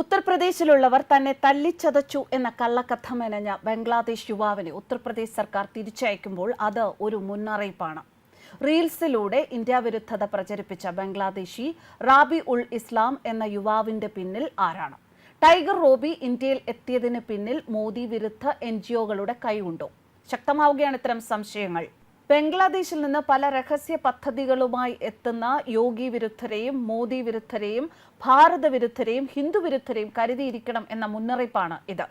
ഉത്തർപ്രദേശിലുള്ളവർ തന്നെ തല്ലിച്ചതച്ചു എന്ന കള്ളക്കഥ മെനഞ്ഞ ബംഗ്ലാദേശ് യുവാവിനെ ഉത്തർപ്രദേശ് സർക്കാർ തിരിച്ചയക്കുമ്പോൾ അത് ഒരു മുന്നറിയിപ്പാണ്. റീൽസിലൂടെ ഇന്ത്യ വിരുദ്ധത പ്രചരിപ്പിച്ച ബംഗ്ലാദേശി റാബി ഉൾ ഇസ്ലാം എന്ന യുവാവിന്റെ പിന്നിൽ ആരാണ്? ടൈഗർ റോബി ഇന്ത്യയിൽ എത്തിയതിന് പിന്നിൽ മോദി വിരുദ്ധ എൻ ജി ഒകളുടെ കൈയുണ്ടോ? ശക്തമാവുകയാണ് ഇത്തരം സംശയങ്ങൾ. ബംഗ്ലാദേശിൽ നിന്ന് പല രഹസ്യ പദ്ധതികളുമായി എത്തുന്ന യോഗി വിരുദ്ധരെയും മോദി വിരുദ്ധരെയും ഭാരത വിരുദ്ധരെയും ഹിന്ദു വിരുദ്ധരെയും കരുതിയിരിക്കണം എന്ന മുന്നറിയിപ്പാണ് ഇത്.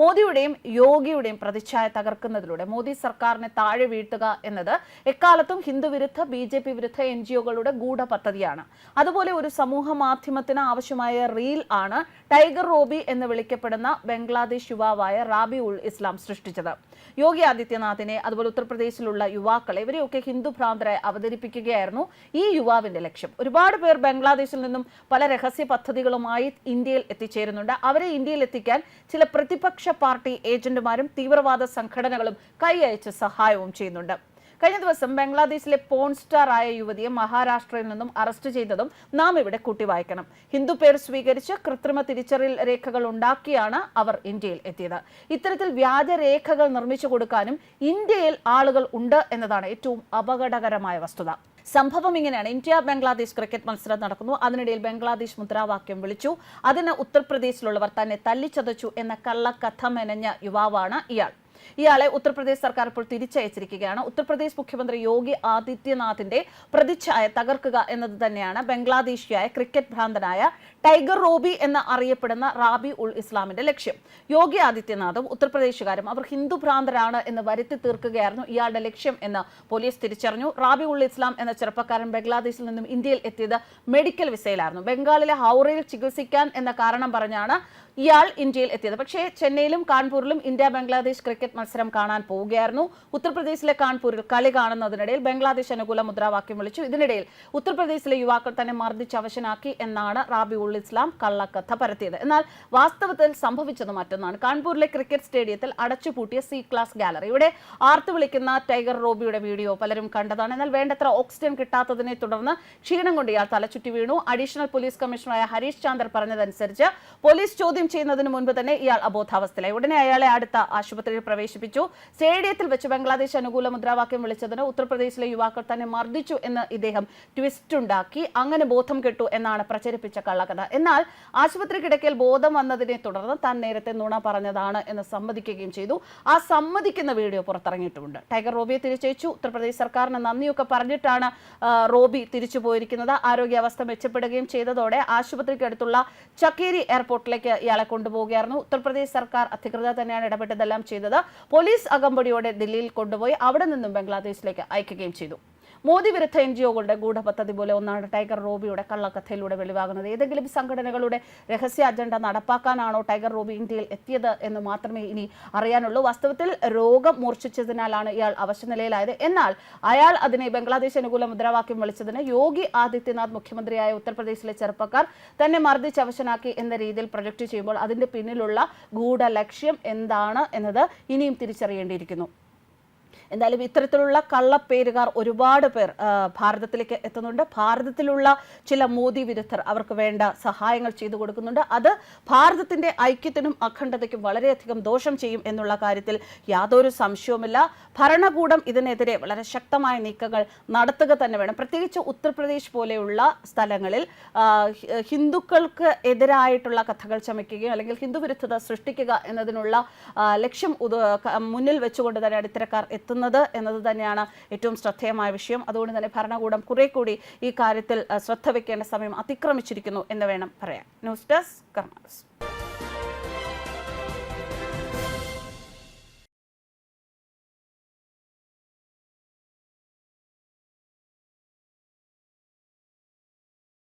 മോദിയുടെയും യോഗിയുടെയും പ്രതിച്ഛായ തകർക്കുന്നതിലൂടെ മോദി സർക്കാരിനെ താഴെ വീഴ്ത്തുക എന്നത് എക്കാലത്തും ഹിന്ദു വിരുദ്ധ ബി ജെ പി വിരുദ്ധ എൻ ജി ഒകളുടെ ഗൂഢ പദ്ധതിയാണ്. അതുപോലെ ഒരു സമൂഹ മാധ്യമത്തിന് ആവശ്യമായ റീൽ ആണ് ടൈഗർ റോബി എന്ന് വിളിക്കപ്പെടുന്ന ബംഗ്ലാദേശ് യുവാവായ റാബി ഉൾ ഇസ്ലാം സൃഷ്ടിച്ചത്. യോഗി ആദിത്യനാഥിനെ അതുപോലെ ഉത്തർപ്രദേശിലുള്ള യുവാക്കളെ ഇവരെയൊക്കെ ഹിന്ദു ഭ്രാന്തരായി അവതരിപ്പിക്കുകയായിരുന്നു ഈ യുവാവിന്റെ ലക്ഷ്യം. ഒരുപാട് പേർ ബംഗ്ലാദേശിൽ നിന്നും പല രഹസ്യ പദ്ധതികളുമായി ഇന്ത്യയിൽ എത്തിച്ചേരുന്നുണ്ട്. അവരെ ഇന്ത്യയിൽ എത്തിക്കാൻ ചില പ്രതിപക്ഷ പാർട്ടി ഏജന്റുമാരും തീവ്രവാദ സംഘടനകളും കൈയയച്ച് സഹായവും ചെയ്യുന്നുണ്ട്. കഴിഞ്ഞ ദിവസം ബംഗ്ലാദേശിലെ പോൺ സ്റ്റാർ ആയ യുവതിയെ മഹാരാഷ്ട്രയിൽ നിന്നും അറസ്റ്റ് ചെയ്തതും നാം ഇവിടെ കൂട്ടി വായിക്കണം ഹിന്ദു പേർ സ്വീകരിച്ച് കൃത്രിമ തിരിച്ചറിയൽ രേഖകൾ ഉണ്ടാക്കിയാണ് അവർ ഇന്ത്യയിൽ എത്തിയത്. ഇത്തരത്തിൽ വ്യാജ രേഖകൾ നിർമ്മിച്ചു കൊടുക്കാനും ഇന്ത്യയിൽ ആളുകൾ ഉണ്ട് എന്നതാണ് ഏറ്റവും അപകടകരമായ വസ്തുത. സംഭവം ഇങ്ങനെയാണ്. ഇന്ത്യ ബംഗ്ലാദേശ് ക്രിക്കറ്റ് മത്സരം നടക്കുന്നു. അതിനിടയിൽ ബംഗ്ലാദേശ് മുദ്രാവാക്യം വിളിച്ചു. അതിന് ഉത്തർപ്രദേശിലുള്ളവർ തന്നെ തല്ലിച്ചതച്ചു എന്ന കള്ളക്കഥ മെനഞ്ഞ യുവാവാണ് ഇയാൾ. ഇയാളെ ഉത്തർപ്രദേശ് സർക്കാർ ഇപ്പോൾ തിരിച്ചയച്ചിരിക്കുകയാണ്. ഉത്തർപ്രദേശ് മുഖ്യമന്ത്രി യോഗി ആദിത്യനാഥിന്റെ പ്രതിച്ഛായ തകർക്കുക എന്നത് തന്നെയാണ് ബംഗ്ലാദേശിയായ ക്രിക്കറ്റ് ഭ്രാന്തനായ ടൈഗർ റോബി എന്ന് അറിയപ്പെടുന്ന റാബി ഉൾ ഇസ്ലാമിന്റെ ലക്ഷ്യം. യോഗി ആദിത്യനാഥും ഉത്തർപ്രദേശുകാരും അവർ ഹിന്ദു ഭ്രാന്തരാണ് എന്ന് വരുത്തി തീർക്കുകയായിരുന്നു ഇയാളുടെ ലക്ഷ്യം എന്ന് പോലീസ് തിരിച്ചറിഞ്ഞു. റാബി ഉൾ ഇസ്ലാം എന്ന ചെറുപ്പക്കാരൻ ബംഗ്ലാദേശിൽ നിന്നും ഇന്ത്യയിൽ എത്തിയത് മെഡിക്കൽ വിസയിലായിരുന്നു. ബംഗാളിലെ ഹൗറയിൽ ചികിത്സിക്കാൻ എന്ന കാരണം പറഞ്ഞാണ് ഇയാൾ ഇന്ത്യയിൽ എത്തിയത്. പക്ഷേ ചെന്നൈയിലും കാൺപൂരിലും ഇന്ത്യ ബംഗ്ലാദേശ് ക്രിക്കറ്റ് മത്സരം കാണാൻ പോവുകയായിരുന്നു. ഉത്തർപ്രദേശിലെ കാൺപൂരിൽ കളി കാണുന്നതിനിടയിൽ ബംഗ്ലാദേശ് അനുകൂല മുദ്രാവാക്യം വിളിച്ചു. ഇതിനിടയിൽ ഉത്തർപ്രദേശിലെ യുവാക്കൾ തന്നെ മർദ്ദിച്ച് അവശനാക്കി എന്നാണ് റാബി ഉൾ ഇസ്ലാം കള്ളക്കഥ പരത്തിയത്. എന്നാൽ വാസ്തവത്തിൽ സംഭവിച്ചത് മറ്റൊന്നാണ്. കാൺപൂരിലെ ക്രിക്കറ്റ് സ്റ്റേഡിയത്തിൽ അടച്ചുപൂട്ടിയ സി ക്ലാസ് ഗാലറി. ഇവിടെ ആർത്തു വിളിക്കുന്ന ടൈഗർ റോബിയുടെ വീഡിയോ പലരും കണ്ടതാണ്. എന്നാൽ വേണ്ടത്ര ഓക്സിജൻ കിട്ടാത്തതിനെ തുടർന്ന് ക്ഷീണം കൊണ്ട് ഇയാൾ തലച്ചുറ്റി വീണു. അഡീഷണൽ പോലീസ് കമ്മീഷണറായ ഹരീഷ് ചാന്ദർ പറഞ്ഞതനുസരിച്ച് പോലീസ് ചോദ്യം ചെയ്യുന്നതിന് മുൻപ് തന്നെ ഇയാൾ അബോധാവസ്ഥയിലായി. ഉടനെ അയാളെ അടുത്ത ആശുപത്രിയിൽ പ്രവേശിപ്പിച്ചു. സ്റ്റേഡിയത്തിൽ വെച്ച് ബംഗ്ലാദേശ് അനുകൂല മുദ്രാവാക്യം വിളിച്ചതിന് ഉത്തർപ്രദേശിലെ യുവാക്കൾ തന്നെ മർദ്ദിച്ചു എന്ന് ഇദ്ദേഹം ട്വിസ്റ്റ് ഉണ്ടാക്കി. അങ്ങനെ ബോധം കെട്ടു എന്നാണ് പ്രചരിപ്പിച്ച കള്ളക്കഥ. എന്നാൽ ആശുപത്രി കിടക്കയിൽ ബോധം വന്നതിനെ തുടർന്ന് താൻ നേരത്തെ നുണ പറഞ്ഞതാണ് എന്ന് സമ്മതിക്കുകയും ചെയ്തു. ആ സമ്മതിക്കുന്ന വീഡിയോ പുറത്തിറങ്ങിയിട്ടുമുണ്ട് ടൈഗർ റോബിയെ തിരിച്ചയച്ചു. ഉത്തർപ്രദേശ് സർക്കാരിന് നന്ദിയൊക്കെ പറഞ്ഞിട്ടാണ് റോബി തിരിച്ചു പോയിരിക്കുന്നത്. ആരോഗ്യാവസ്ഥ മെച്ചപ്പെടുകയും ചെയ്തതോടെ ആശുപത്രിക്ക് അടുത്തുള്ള ചക്കേരി എയർപോർട്ടിലേക്ക് ഇയാളെ കൊണ്ടുപോവുകയായിരുന്നു. ഉത്തർപ്രദേശ് സർക്കാർ അധികൃതർ തന്നെയാണ് ഇടപെട്ടതെല്ലാം ചെയ്തത്. പോലീസ് അകമ്പടിയോടെ ദില്ലിയിൽ കൊണ്ടുപോയി അവിടെ നിന്നും ബംഗ്ലാദേശിലേക്ക് അയക്കുകയും ചെയ്തു. മോദി വിരുദ്ധ എൻ ജി ഒകളുടെ ഗൂഢപദ്ധതി പോലെ ഒന്നാണ് ടൈഗർ റോബിയുടെ കള്ളക്കഥയിലൂടെ വെളിവാകുന്നത്. ഏതെങ്കിലും സംഘടനകളുടെ രഹസ്യ അജണ്ട നടപ്പാക്കാനാണോ ടൈഗർ റോബി ഇന്ത്യയിൽ എത്തിയത് എന്ന് മാത്രമേ ഇനി അറിയാനുള്ളൂ. വാസ്തവത്തിൽ രോഗം മൂർച്ഛിച്ചതിനാലാണ് ഇയാൾ അവശനിലയിലായത്. എന്നാൽ അയാൾ അതിനെ ബംഗ്ലാദേശ് അനുകൂല മുദ്രാവാക്യം വിളിച്ചതിന് യോഗി ആദിത്യനാഥ് മുഖ്യമന്ത്രിയായ ഉത്തർപ്രദേശിലെ ചെറുപ്പക്കാർ തന്നെ മർദ്ദിച്ച് അവശനാക്കി എന്ന രീതിയിൽ പ്രൊജക്ട് ചെയ്യുമ്പോൾ അതിന്റെ പിന്നിലുള്ള ഗൂഢ ലക്ഷ്യം എന്താണ് എന്നത് ഇനിയും തിരിച്ചറിയേണ്ടിയിരിക്കുന്നു. എന്തായാലും ഇത്തരത്തിലുള്ള കള്ളപ്പേരുകാർ ഒരുപാട് പേർ ഭാരതത്തിലേക്ക് എത്തുന്നുണ്ട്. ഭാരതത്തിലുള്ള ചില മോദി വിരുദ്ധർ അവർക്ക് വേണ്ട സഹായങ്ങൾ ചെയ്തു കൊടുക്കുന്നുണ്ട്. അത് ഭാരതത്തിന്റെ ഐക്യത്തിനും അഖണ്ഡതയ്ക്കും വളരെയധികം ദോഷം ചെയ്യും എന്നുള്ള കാര്യത്തിൽ യാതൊരു സംശയവുമില്ല. ഭരണകൂടം ഇതിനെതിരെ വളരെ ശക്തമായ നീക്കങ്ങൾ നടത്തുക തന്നെ വേണം. പ്രത്യേകിച്ച് ഉത്തർപ്രദേശ് പോലെയുള്ള സ്ഥലങ്ങളിൽ ഹിന്ദുക്കൾക്ക് എതിരായിട്ടുള്ള കഥകൾ ചമയ്ക്കുകയും അല്ലെങ്കിൽ ഹിന്ദു വിരുദ്ധത സൃഷ്ടിക്കുക എന്നതിനുള്ള ലക്ഷ്യം മുന്നിൽ വെച്ചുകൊണ്ട് തന്നെയാണ് ഇത്തരക്കാർ എത്തുന്നത് എന്നത് തന്നെയാണ് ഏറ്റവും ശ്രദ്ധേയമായ വിഷയം. അതുകൊണ്ട് തന്നെ ഭരണകൂടം കുറെ കൂടി ഈ കാര്യത്തിൽ ശ്രദ്ധ വെക്കേണ്ട സമയം അതിക്രമിച്ചിരിക്കുന്നു എന്ന് വേണം പറയാൻ. News desk karmas